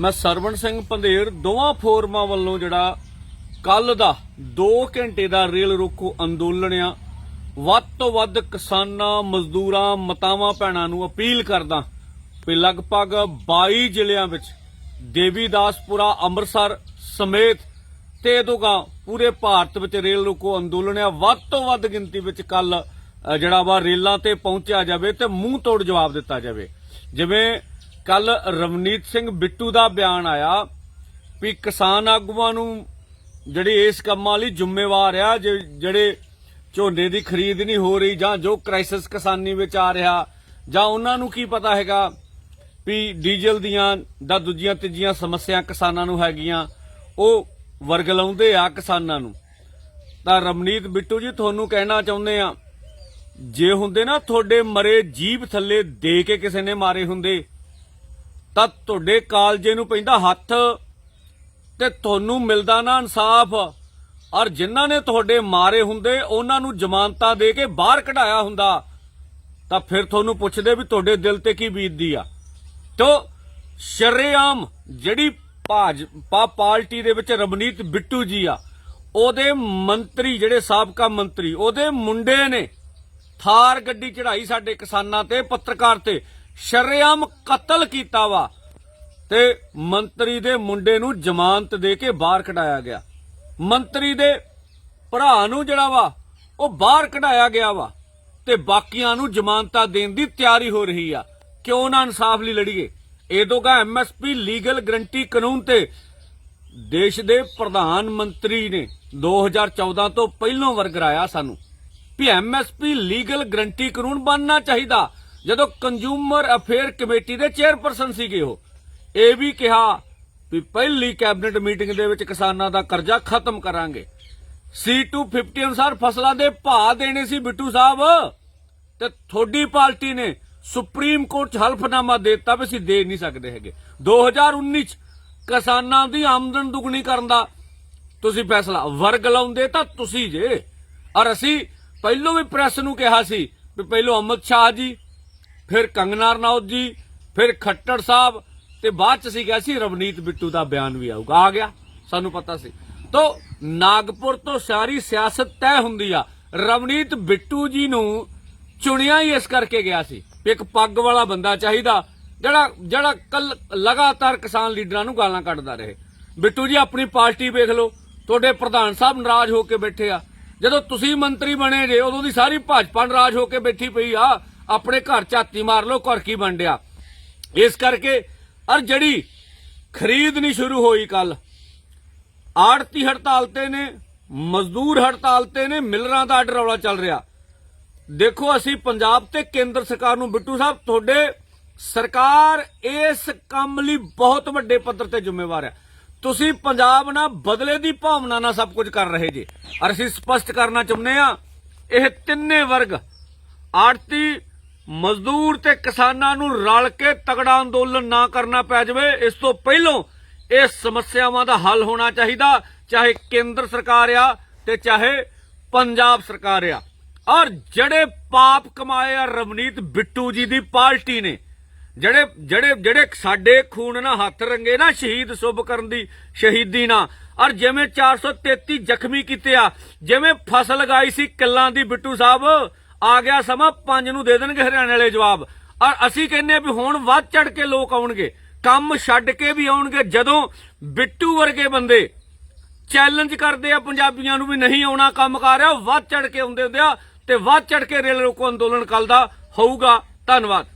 ਮੈਂ ਸਰਵਣ ਸਿੰਘ ਪੰਧੇਰ ਦੋਵਾਂ ਫੋਰਮਾਂ ਵੱਲੋਂ ਜਿਹੜਾ ਕੱਲ ਦਾ 2 ਘੰਟੇ ਦਾ ਰੇਲ ਰੋਕੋ ਅੰਦੋਲਨ ਆ, ਵੱਧ ਤੋਂ ਵੱਧ ਕਿਸਾਨਾਂ, ਮਜ਼ਦੂਰਾਂ, ਮਤਾਵਾਂ, ਭੈਣਾਂ ਨੂੰ ਅਪੀਲ ਕਰਦਾ ਵੀ ਲਗਭਗ 22 ਜ਼ਿਲ੍ਹਿਆਂ ਵਿੱਚ ਦੇਵੀਦਾਸਪੁਰਾ, ਅੰਮ੍ਰਿਤਸਰ ਸਮੇਤ ਤੇ ਦੋਗਾ ਪੂਰੇ ਭਾਰਤ ਵਿੱਚ ਰੇਲ ਰੋਕੋ ਅੰਦੋਲਨ ਆ। ਵੱਧ ਤੋਂ ਵੱਧ ਗਿਣਤੀ ਵਿੱਚ ਕੱਲ ਜਿਹੜਾ ਵਾ ਰੇਲਾਂ ਤੇ ਪਹੁੰਚਿਆ ਜਾਵੇ ਤੇ ਮੂੰਹ ਤੋੜ ਜਵਾਬ ਦਿੱਤਾ ਜਾਵੇ। ਜਿਵੇਂ ਕੱਲ ਰਵਨੀਤ ਸਿੰਘ ਬਿੱਟੂ ਦਾ ਬਿਆਨ ਆਇਆ ਵੀ ਕਿਸਾਨ ਆਗੂਆਂ ਨੂੰ ਜਿਹੜੇ ਇਸ ਕੰਮਾਂ ਲਈ ਜ਼ਿੰਮੇਵਾਰ ਆ, ਜਿ- ਜਿਹੜੇ ਝੋਨੇ ਦੀ ਖਰੀਦ ਨਹੀਂ ਹੋ ਰਹੀ ਜਾਂ ਜੋ ਕ੍ਰਾਈਸਿਸ ਕਿਸਾਨੀ ਵਿੱਚ ਆ ਰਿਹਾ, ਜਾਂ ਉਹਨਾਂ ਨੂੰ ਕੀ ਪਤਾ ਹੈਗਾ ਵੀ ਡੀਜ਼ਲ ਦੀਆਂ ਦਾ ਦੂਜੀਆਂ ਤੀਜੀਆਂ ਸਮੱਸਿਆ ਕਿਸਾਨਾਂ ਨੂੰ ਹੈਗੀਆਂ, ਉਹ ਵਰਗ ਲਾਉਂਦੇ ਆ ਕਿਸਾਨਾਂ ਨੂੰ। ਤਾਂ ਰਮਨੀਤ ਬਿੱਟੂ ਜੀ, ਤੁਹਾਨੂੰ ਕਹਿਣਾ ਚਾਹੁੰਦੇ ਆ, ਜੇ ਹੁੰਦੇ ਨਾ ਤੁਹਾਡੇ ਮਰੇ ਜੀਭ ਥੱਲੇ ਦੇ ਕੇ ਕਿਸੇ ਨੇ ਮਾਰੇ ਹੁੰਦੇ ਤਾਂ ਤੁਹਾਡੇ ਕਾਲਜੇ ਨੂੰ ਪੈਂਦਾ ਹੱਥ ਤੇ ਤੁਹਾਨੂੰ ਮਿਲਦਾ ਨਾ ਇਨਸਾਫ। ਔਰ ਜਿਨ੍ਹਾਂ ਨੇ ਤੁਹਾਡੇ ਮਾਰੇ ਹੁੰਦੇ, ਉਹਨਾਂ ਨੂੰ ਜ਼ਮਾਨਤਾਂ ਦੇ ਕੇ ਬਾਹਰ ਕਢਾਇਆ ਹੁੰਦਾ। ਤਾਂ ਫਿਰ ਤੁਹਾਨੂੰ ਪੁੱਛਦੇ ਵੀ ਤੁਹਾਡੇ ਦਿਲ ਤੇ ਕੀ ਬੀਤਦੀ ਆ। ਤੋ, ਸ਼ਰੇਆਮ ਜਿਹੜੀ ਭਾਜਪਾ ਪਾਰਟੀ ਦੇ ਵਿੱਚ ਰਮਨੀਤ ਬਿੱਟੂ ਜੀ ਆ, ਉਹਦੇ ਮੰਤਰੀ, ਜਿਹੜੇ ਸਾਬਕਾ ਮੰਤਰੀ, ਉਹਦੇ ਮੁੰਡੇ ਨੇ ਥਾਰ ਗੱਡੀ ਚੜਾਈ ਸਾਡੇ ਕਿਸਾਨਾਂ ਤੇ, ਪੱਤਰਕਾਰ ਤੇ। ਸ਼ਰੇਆਮ ਕਤਲ ਕੀਤਾ ਵਾ ਤੇ ਮੰਤਰੀ ਦੇ ਮੁੰਡੇ ਨੂੰ ਜ਼ਮਾਨਤ ਦੇ ਕੇ ਬਾਹਰ ਕਢਾਇਆ ਗਿਆ। ਮੰਤਰੀ ਦੇ ਭਰਾ ਨੂੰ ਜਿਹੜਾ ਵਾ, ਉਹ ਬਾਹਰ ਕਢਾਇਆ ਗਿਆ ਵਾ ਤੇ ਬਾਕੀਆਂ ਨੂੰ ਜ਼ਮਾਨਤਾਂ ਦੇਣ ਦੀ ਤਿਆਰੀ ਹੋ ਰਹੀ ਆ। ਕਿਉਂ ਨਾ ਇਨਸਾਫ ਲਈ ਲੜੀਏ? ਇਹਦੋਗਾ ਐਮਐਸਪੀ ਲੀਗਲ ਗਰੰਟੀ ਕਾਨੂੰਨ ਤੇ ਦੇਸ਼ ਦੇ ਪ੍ਰਧਾਨ ਮੰਤਰੀ ਨੇ 2014 ਤੋਂ ਪਹਿਲੋਂ ਵਰਗਰਾਇਆ ਸਾਨੂੰ। ਵੀ ਐਮਐਸਪੀ ਲੀਗਲ ਗਰੰਟੀ ਕਾਨੂੰਨ ਬਣਨਾ ਚਾਹੀਦਾ। ਜਦੋਂ ਕੰਜ਼ਿਊਮਰ ਅਫੇਅਰ ਕਮੇਟੀ ਦੇ ਚੇਅਰਪਰਸਨ ਸੀਗੇ ਉਹ, ਇਹ ਵੀ ਕਿਹਾ ਵੀ ਪਹਿਲੀ ਕੈਬਨਿਟ ਮੀਟਿੰਗ ਦੇ ਵਿੱਚ ਕਿਸਾਨਾਂ ਦਾ ਕਰਜ਼ਾ ਖਤਮ ਕਰਾਂਗੇ। C250 ਅਨੁਸਾਰ ਫਸਲਾਂ ਦੇ ਭਾਅ ਦੇਣੇ ਸੀ ਬਿੱਟੂ ਸਾਹਿਬ। ਤੇ ਥੋੜੀ ਪਾਰਟੀ ਨੇ ਸੁਪਰੀਮ ਕੋਰਟ 'ਚ ਹਲਫਨਾਮਾ ਦੇ ਦਿੱਤਾ ਵੀ ਅਸੀਂ ਦੇ ਨਹੀਂ ਸਕਦੇ ਹੈਗੇ। 2019 ਚ ਕਿਸਾਨਾਂ ਦੀ ਆਮਦਨ ਦੁੱਗਣੀ ਕਰਨ ਦਾ ਤੁਸੀਂ ਫੈਸਲਾ ਵਰਗ ਲਾਉਂਦੇ ਤਾਂ ਤੁਸੀਂ ਜੇ। ਔਰ ਅਸੀਂ ਪਹਿਲੋਂ ਵੀ ਪ੍ਰੈਸ ਨੂੰ ਕਿਹਾ ਸੀ ਵੀ ਪਹਿਲੋਂ ਅਮਿਤ ਸ਼ਾਹ ਜੀ ਫਿਰ ਕੰਗਨਾ ਰਣੌਤ ਜੀ, ਫਿਰ ਖੱਟੜ ਸਾਹਿਬ ਤੇ ਬਾਅਦ ਚ ਅਸੀਂ ਕਿਹਾ ਸੀ ਰਵਨੀਤ ਬਿੱਟੂ ਦਾ ਬਿਆਨ ਵੀ ਆਊਗਾ। ਆ ਗਿਆ, ਸਾਨੂੰ ਪਤਾ ਸੀ। ਤੋ ਨਾਗਪੁਰ ਤੋਂ ਸਾਰੀ ਸਿਆਸਤ ਤੈਅ ਹੁੰਦੀ ਆ। ਰਵਨੀਤ ਬਿੱਟੂ ਜੀ ਨੂੰ ਚੁਣਿਆ ਹੀ ਇਸ ਕਰਕੇ ਗਿਆ ਸੀ ਵੀ ਇੱਕ ਪੱਗ ਵਾਲਾ ਬੰਦਾ ਚਾਹੀਦਾ, ਜਿਹੜਾ ਜਿਹੜਾ ਕੱਲ ਲਗਾਤਾਰ ਕਿਸਾਨ ਲੀਡਰਾਂ ਨੂੰ ਗਾਲਾਂ ਕੱਢਦਾ ਰਹੇ। ਬਿੱਟੂ ਜੀ, ਆਪਣੀ ਪਾਰਟੀ ਵੇਖ ਲਓ। ਤੁਹਾਡੇ ਪ੍ਰਧਾਨ ਸਾਹਿਬ ਨਾਰਾਜ਼ ਹੋ ਕੇ ਬੈਠੇ ਆ। ਜਦੋਂ ਤੁਸੀਂ ਮੰਤਰੀ ਬਣੇ ਜੇ, ਉਦੋਂ ਦੀ ਸਾਰੀ ਭਾਜਪਾ ਨਾਰਾਜ਼ ਹੋ ਕੇ ਬੈਠੀ ਪਈ ਆ। ਆਪਣੇ ਘਰ ਝਾਤੀ ਮਾਰ ਲਓ, ਘਰ ਕੀ ਬਣ ਡਿਆ ਇਸ ਕਰਕੇ, ਅਰ ਜਿਹੜੀ ਖਰੀਦ ਨਹੀਂ ਸ਼ੁਰੂ ਹੋਈ ਕੱਲ ਆੜਤੀ ਹੜਤਾਲ ਤੇ ਨੇ, ਮਜ਼ਦੂਰ ਹੜਤਾਲ ਤੇ ਨੇ, ਮਿਲਰਾਂ ਦਾ ਆਰਡਰ ਰੌਲਾ ਚੱਲ ਰਿਹਾ। ਦੇਖੋ, ਅਸੀਂ ਪੰਜਾਬ ਤੇ ਕੇਂਦਰ ਸਰਕਾਰ ਨੂੰ, ਬਿੱਟੂ ਸਾਹਿਬ, ਤੁਹਾਡੇ ਸਰਕਾਰ ਇਸ ਕੰਮ ਲਈ ਬਹੁਤ ਵੱਡੇ ਪੱਧਰ ਤੇ ਜ਼ਿੰਮੇਵਾਰ ਹੈ। ਤੁਸੀਂ ਪੰਜਾਬ ਨਾਲ ਬਦਲੇ ਦੀ ਭਾਵਨਾ ਨਾਲ ਸਭ ਕੁਝ ਕਰ ਰਹੇ ਜੀ। ਔਰ ਅਸੀਂ ਸਪਸ਼ਟ ਕਰਨਾ ਚਾਹੁੰਦੇ ਆ ਇਹ ਤਿੰਨੇ ਵਰਗ ਆੜਤੀ ਮਜ਼ਦੂਰ ਤੇ ਕਿਸਾਨਾਂ ਨੂੰ ਰਲ ਕੇ ਤਗੜਾ ਅੰਦੋਲਨ ਨਾ ਕਰਨਾ ਪੈ ਜਾਵੇ, ਇਸ ਤੋਂ ਪਹਿਲਾਂ ਇਹ ਸਮੱਸਿਆਵਾਂ ਦਾ ਹੱਲ ਹੋਣਾ ਚਾਹੀਦਾ, ਚਾਹੇ ਕੇਂਦਰ ਸਰਕਾਰ ਆ ਤੇ ਚਾਹੇ ਪੰਜਾਬ ਸਰਕਾਰ ਆ। ਔਰ ਜਿਹੜੇ ਪਾਪ ਕਮਾਏ ਆ, ਰਵਨੀਤ ਬਿੱਟੂ ਜੀ ਦੀ ਪਾਰਟੀ ਨੇ, ਜਿਹੜੇ ਜਿਹੜੇ ਜਿਹੜੇ ਸਾਡੇ ਖੂਨ ਨਾਲ ਹੱਥ ਰੰਗੇ ਨਾ, ਸ਼ਹੀਦ ਸੁਭ ਕਰਨ ਦੀ ਸ਼ਹੀਦੀ ਨਾਲ, ਔਰ ਜਿਵੇਂ 433 ਜ਼ਖਮੀ ਕੀਤੇ ਆ, ਜਿਵੇਂ ਫਸਲ ਲਗਾਈ ਸੀ ਕਿੱਲਾਂ ਦੀ ਬਿੱਟੂ ਸਾਹਿਬ ਆ ਗਿਆ ਸਮਾਂ, ਪੰਜ ਨੂੰ ਦੇ ਦੇਣਗੇ ਹਰਿਆਣੇ ਵਾਲੇ ਜਵਾਬ। ਔਰ ਅਸੀਂ ਕਹਿੰਨੇ ਆ ਵੀ ਹੁਣ ਵੱਧ ਚੜ ਕੇ ਲੋਕ ਆਉਣਗੇ। ਕੰਮ ਛੱਡ ਕੇ ਵੀ ਆਉਣਗੇ, ਜਦੋਂ ਬਿੱਟੂ ਵਰਗੇ ਬੰਦੇ ਚੈਲੰਜ ਕਰਦੇ ਆ, ਪੰਜਾਬੀਆਂ ਨੂੰ ਵੀ ਨਹੀਂ ਆਉਣਾ ਕੰਮ ਕਰ ਰਿਹਾ, ਵੱਧ ਚੜ ਕੇ ਆਉਂਦੇ ਹੁੰਦੇ ਆ ਤੇ ਵੱਧ ਚੜ ਕੇ ਰੇਲ ਰੋਕੋ ਅੰਦੋਲਨ ਕੱਲ ਦਾ ਹੋਊਗਾ। ਧੰਨਵਾਦ।